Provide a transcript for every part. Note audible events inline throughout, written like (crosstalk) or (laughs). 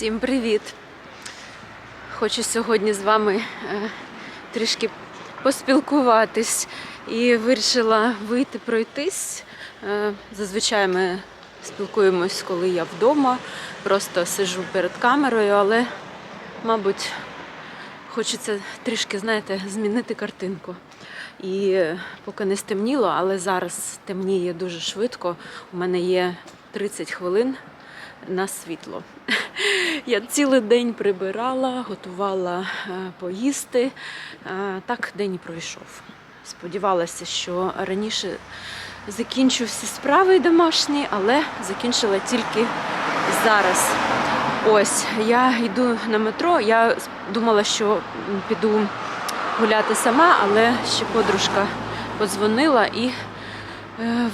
Всім привіт! Хочу сьогодні з вами е, трішки поспілкуватись і вирішила вийти пройтись. Е, зазвичай ми спілкуємось, коли я вдома, просто сижу перед камерою, але, мабуть, хочеться трішки, знаєте, змінити картинку. І е, поки не стемніло, але зараз темніє дуже швидко. У мене є 30 хвилин на світло. Я цілий день прибирала, готувала е, поїсти. Е, Так день і пройшов. Сподівалася, що раніше закінчу всі справи домашні, але закінчила тільки зараз. Ось я йду на метро. Я думала, що піду гуляти сама, але ще подружка подзвонила і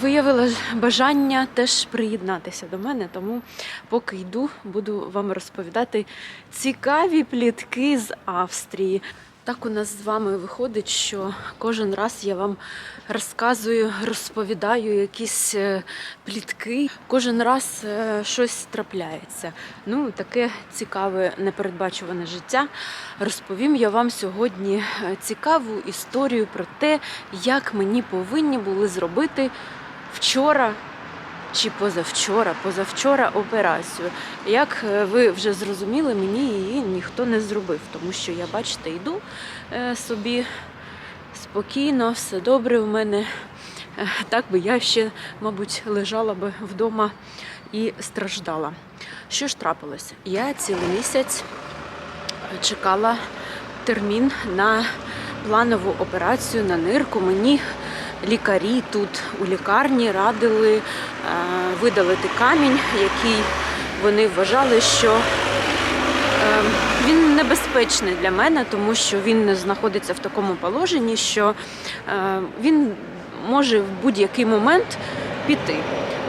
виявила бажання теж приєднатися до мене. Тому, поки йду, буду вам розповідати цікаві плітки з Австрії. Так у нас з вами виходить, що кожен раз я вам розказую, розповідаю якісь е, плітки. Кожен раз е, щось трапляється. Ну, таке цікаве, непередбачуване життя. Розповім я вам сьогодні е, цікаву історію про те, як мені повинні були зробити вчора чи позавчора, позавчора операцію. Як е, ви вже зрозуміли, мені її ніхто не зробив, тому що я, бачите, йду е, собі спокійно, все добре у мене. Е, Так би я ще, мабуть, лежала би вдома і страждала. Що ж трапилося? Я цілий місяць чекала термін на планову операцію на нирку. Мені лікарі тут у лікарні радили е, видалити камінь, який вони вважали, що е, він небезпечний для мене, тому що він знаходиться в такому положенні, що е, він може в будь-який момент піти.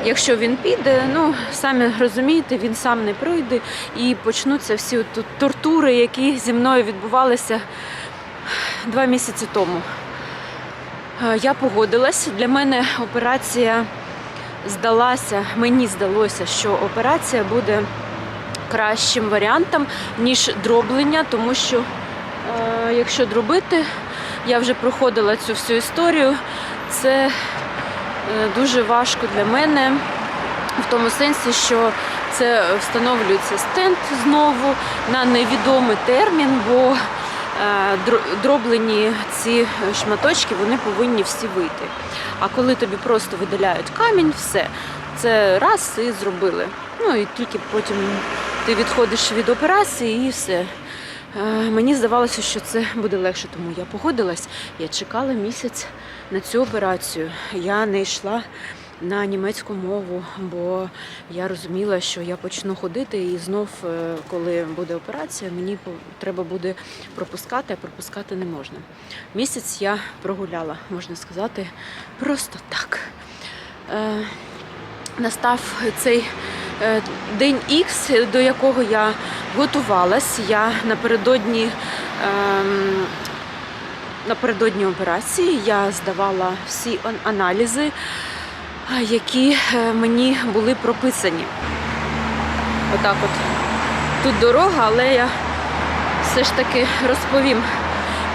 Якщо він піде, ну самі розумієте, він сам не пройде і почнуться всі тут тортури, які зі мною відбувалися два місяці тому. Е, Я погодилась. Для мене операція здалася, мені здалося, що операція буде кращим варіантом, ніж дроблення, тому що е, якщо дробити, я вже проходила цю всю історію, це е, дуже важко для мене в тому сенсі, що це встановлюється стенд знову на невідомий термін, бо дроблені ці шматочки вони повинні всі вийти. А коли тобі просто видаляють камінь, все це раз і зробили. Ну і тільки потім ти відходиш від операції і все. Е, Мені здавалося, що це буде легше, тому я погодилась. Я чекала місяць на цю операцію. Я не йшла на німецьку мову, бо я розуміла, що я почну ходити, і знов, е, коли буде операція, мені треба буде пропускати, а пропускати не можна. Місяць я прогуляла, можна сказати, просто так. Е, настав цей е, день Х, до якого я готувалась. Я напередодні, ем, напередодні операції я здавала всі аналізи, які е, мені були прописані. Отак от. Тут дорога, але я все ж таки розповім.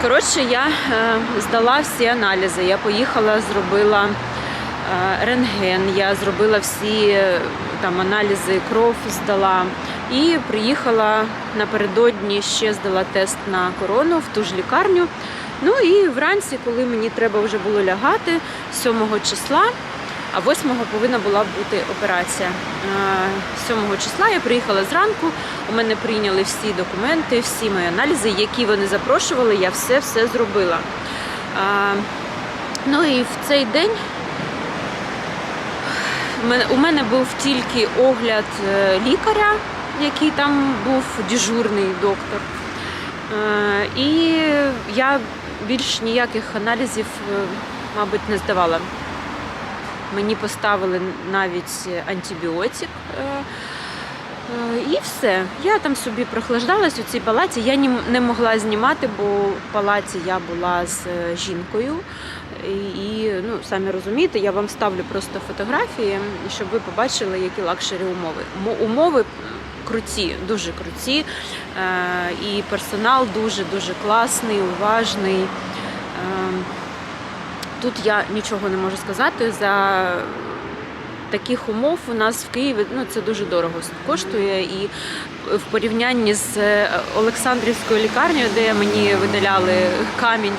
Коротше, я е, здала всі аналізи. Я поїхала, зробила е, рентген, я зробила всі там аналізи, кров здала. І приїхала напередодні, ще здала тест на корону в ту ж лікарню. Ну і вранці, коли мені треба вже було лягати, 7 числа, а 8 повинна була бути операція. Е, 7 числа я приїхала зранку. У мене прийняли всі документи, всі мої аналізи, які вони запрошували, я все все зробила. Ну і в цей день у мене був тільки огляд е, лікаря, який там був дежурний доктор. Е, І я більш ніяких аналізів, е, мабуть, не здавала. Мені поставили навіть антибіотик. е, е, І все. Я там собі прохлаждалась у цій палаті. Я не могла знімати, бо в палаті я була з е, жінкою. І, ну, самі розумієте, я вам ставлю просто фотографії, щоб ви побачили, які лакшері умови. Мо- Умови круті, дуже круті. І персонал дуже дуже класний, уважний. Тут я нічого не можу сказати. За таких умов у нас в Києві ну, це дуже дорого коштує. І в порівнянні з е, Олександрівською лікарнею, де мені видаляли камінь,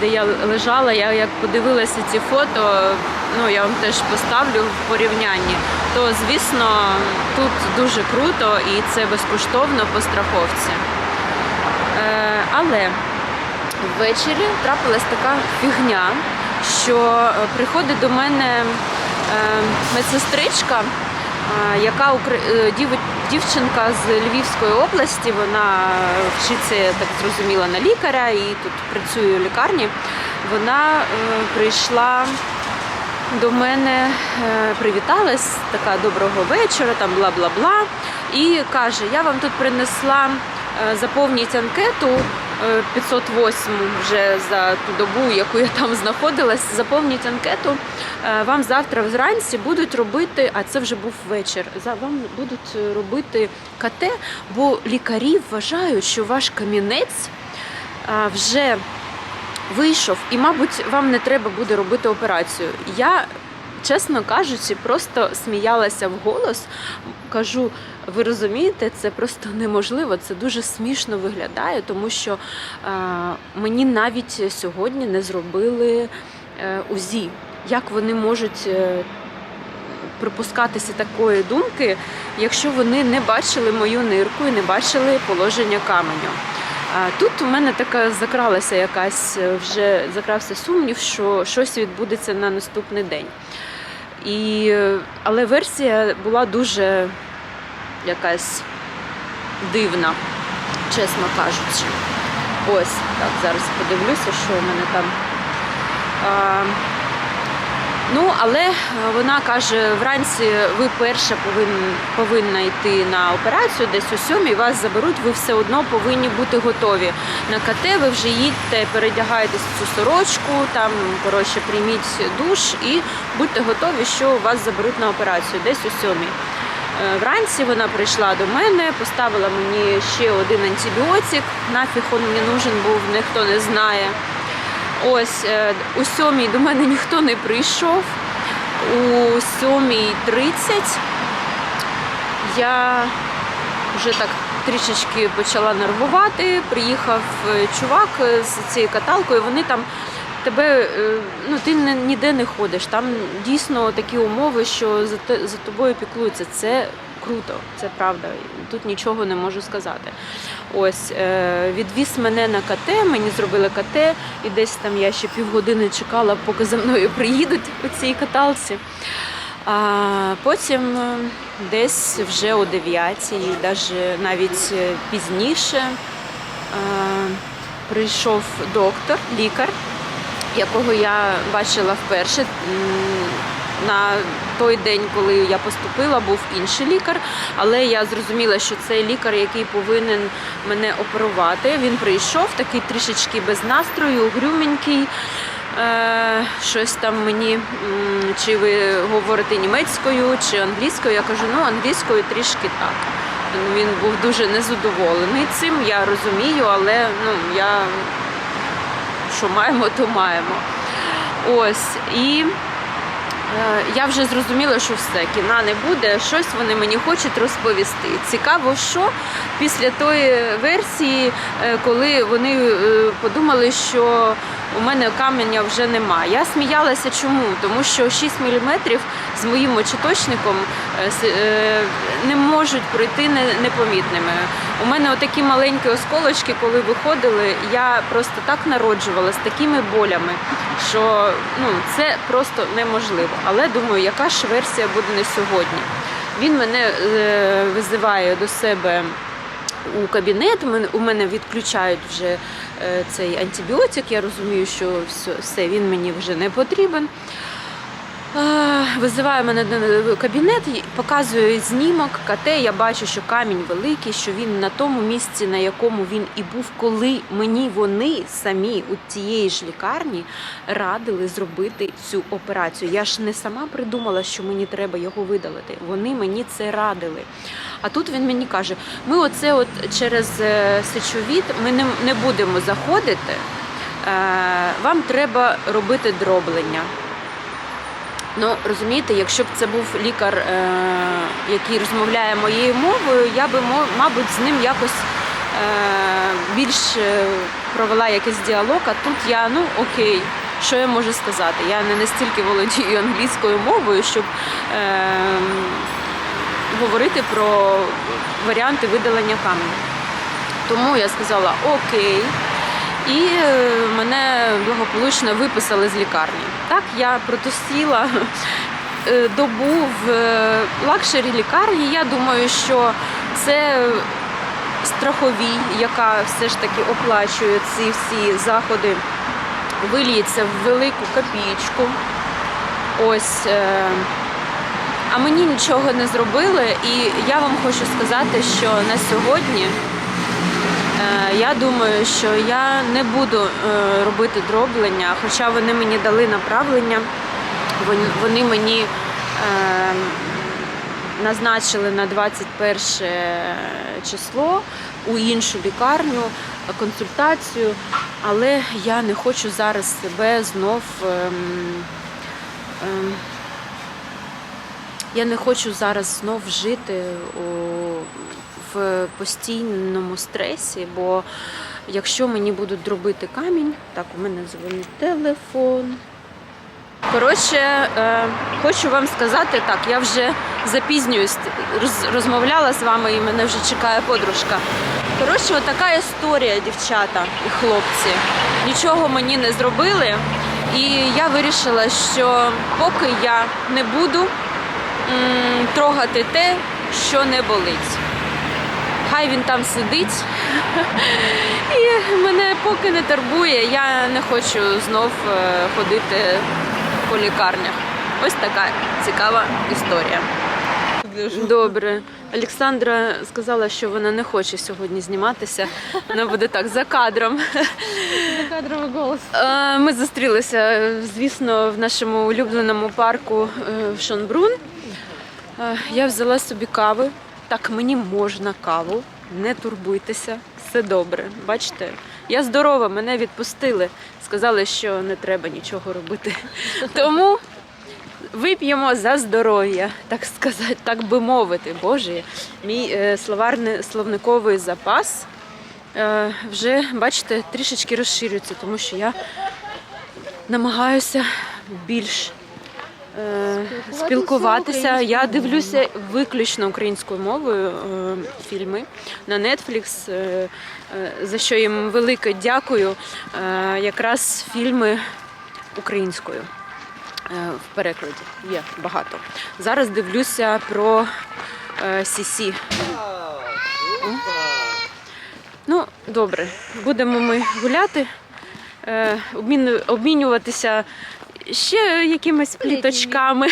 де я лежала, я як подивилася ці фото, ну я вам теж поставлю в порівнянні, то звісно тут дуже круто і це безкоштовно по страховці. Е, але ввечері трапилась така фігня, що е, приходить до мене е, медсестричка, е, яка дівчинка з Львівської області, вона вчиться, так зрозуміла, на лікаря і тут працює у лікарні. Вона прийшла до мене, привіталась, така доброго вечора, там бла бла бла. І каже: я вам тут принесла заповніть анкету 508 вже за ту добу, яку я там знаходилась. Заповніть анкету. Е, Вам завтра вранці будуть робити, а це вже був вечір. За вам будуть робити КТ, бо лікарі вважають, що ваш камінець е, вже вийшов, і, мабуть, вам не треба буде робити операцію. Я, чесно кажучи, просто сміялася вголос. Кажу, ви розумієте, це просто неможливо, це дуже смішно виглядає, тому що е, мені навіть сьогодні не зробили е, УЗІ. Як вони можуть е, припускатися такої думки, якщо вони не бачили мою нирку і не бачили положення каменю? Тут у мене така закралася якась е, вже закрався сумнів, що щось відбудеться на наступний день. І, е, але версія була дуже якась дивна, чесно кажучи. Ось так, зараз подивлюся, що у мене там. А, Ну, але е, вона каже, вранці ви перша повинна, повинна йти на операцію, десь о сьомій вас заберуть, ви все одно повинні бути готові. На КТ ви вже їдьте, передягаєтесь цю сорочку, там, коротше, прийміть душ і будьте готові, що вас заберуть на операцію десь о сьомій. Е, Вранці вона прийшла до мене, поставила мені ще один антибіотик. Нафіг він мені нужен був, ніхто не знає. Ось е, у сьомій до мене ніхто не прийшов. У сьомій 30 я вже так трішечки почала нервувати. Приїхав е, чувак е, з цією каталкою. Вони там тебе, ну ти ніде не ходиш. Там дійсно такі умови, що за тобою піклуються. Це круто, це правда. Тут нічого не можу сказати. Ось е, відвіз мене на КТ, мені зробили КТ, і десь там я ще півгодини чекала, поки за мною приїдуть у цій каталці. А потім е, десь вже о 9, навіть е, пізніше прийшов доктор, лікар, якого я бачила вперше. На той день, коли я поступила, був інший лікар, але я зрозуміла, що цей лікар, який повинен мене оперувати, він прийшов такий трішечки без настрою, угрюменький. Е, щось там мені, чи ви говорите німецькою, чи англійською. Я кажу, ну англійською трішки так. Він був дуже незадоволений цим, я розумію, але ну, я що маємо, то маємо. Ось. І Я вже зрозуміла, що все, кіна не буде. Щось вони мені хочуть розповісти. Цікаво, що після тої версії, е, коли вони е, подумали, що у мене каменя вже нема. Я сміялася чому? Тому що 6 мм з моїм очіточником е, е, не можуть пройти не- непомітними. У мене отакі маленькі осколочки, коли виходили, я просто так народжувала з такими болями, що ну, це просто неможливо. Але думаю, яка ж версія буде не сьогодні. Він мене е, визиває до себе у кабінет. У мене відключають вже е, цей антибіотик. Я розумію, що все він мені вже не потрібен. Визиває мене в кабінет, і показує знімок КТ. Я бачу, що камінь великий, що він на тому місці, на якому він і був, коли мені вони самі у тієї ж лікарні радили зробити цю операцію. Я ж не сама придумала, що мені треба його видалити. Вони мені це радили. А тут він мені каже: ми оце от через е, сечовід ми не, не будемо заходити. Е, Вам треба робити дроблення. Ну, розумієте, якщо б це був лікар, е, який розмовляє моєю мовою, я би, мабуть, з ним якось е, більш е, провела якийсь діалог, а тут я, ну окей, що я можу сказати? Я не настільки володію англійською мовою, щоб е, говорити про варіанти видалення каменю. Тому я сказала окей. І е, мене благополучно виписали з лікарні. Так, я протусіла е, добу в е, лакшері лікарні. Я думаю, що це страховій, яка все ж таки оплачує ці всі заходи, виліється в велику копійку. Ось. А мені нічого не зробили, і я вам хочу сказати, що на сьогодні Я думаю, що я не буду е, робити дроблення, хоча вони мені дали направлення, вони мені е, назначили на 21 число у іншу лікарню е, консультацію, але я не хочу зараз себе знов. ем, ем, я не хочу зараз знов жити у, в постійному стресі, бо якщо мені будуть дробити камінь, так, у мене дзвонить телефон. Коротше, е, хочу вам сказати так, я вже запізнююсь, роз- розмовляла з вами і мене вже чекає подружка. Коротше, отака історія, дівчата і хлопці. Нічого мені не зробили. І я вирішила, що поки я не буду м, трогати те, що не болить. Хай він там сидить. І мене поки не турбує, я не хочу знов е, ходити по лікарнях. Ось така цікава історія. Добре. Олександра сказала, що вона не хоче сьогодні зніматися. Вона буде так за кадром. За Кадровий голос. Е, Ми зустрілися, звісно, в нашому улюбленому парку е, в Шонбрун. Я взяла собі кави. Так, мені можна каву, не турбуйтеся, все добре. Бачите, я здорова, мене відпустили. Сказали, що не треба нічого робити. (laughs) Тому вип'ємо за здоров'я, так сказати, так би мовити. Боже, мій е, словарний словниковий запас е, вже, бачите, трішечки розширюється, тому що я намагаюся більш спілкуватися. Я дивлюся виключно українською мовою е, фільми на Netflix, е, е, за що їм велике дякую. Е, якраз фільми українською е, в перекладі є багато. Зараз дивлюся про е, Сісі. Ну, добре, будемо ми гуляти, е, обмінюватися ще якимись пліточками.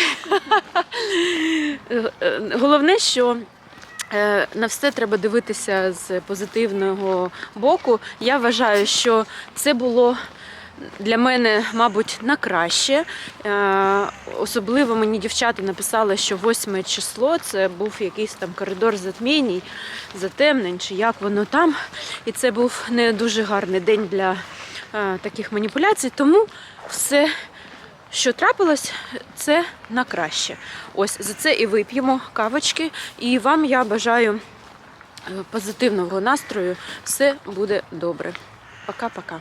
Головне, що е, на все треба дивитися з позитивного боку. Я вважаю, що це було. Для мене, мабуть, на краще. Е, Особливо мені дівчата написали, що 8 число це був якийсь там коридор затмінь, затемнень, чи як воно там. І це був не дуже гарний день для е, таких маніпуляцій. Тому все, що трапилось, це на краще. Ось за це і вип'ємо кавочки. І вам я бажаю е, позитивного настрою. Все буде добре. Пока-пока.